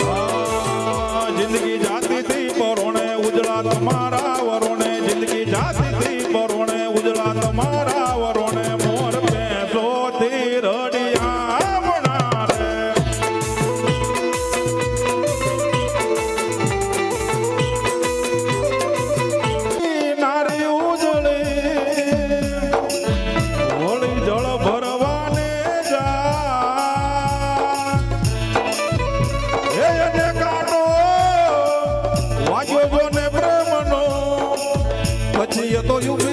हाँ, ज़िंदगी जाती थी परोने उजड़ा तो तुम्हारा वरुण ज़िंदगी जाती ભગવાન પ્રેમનો પછી એ તો યુગ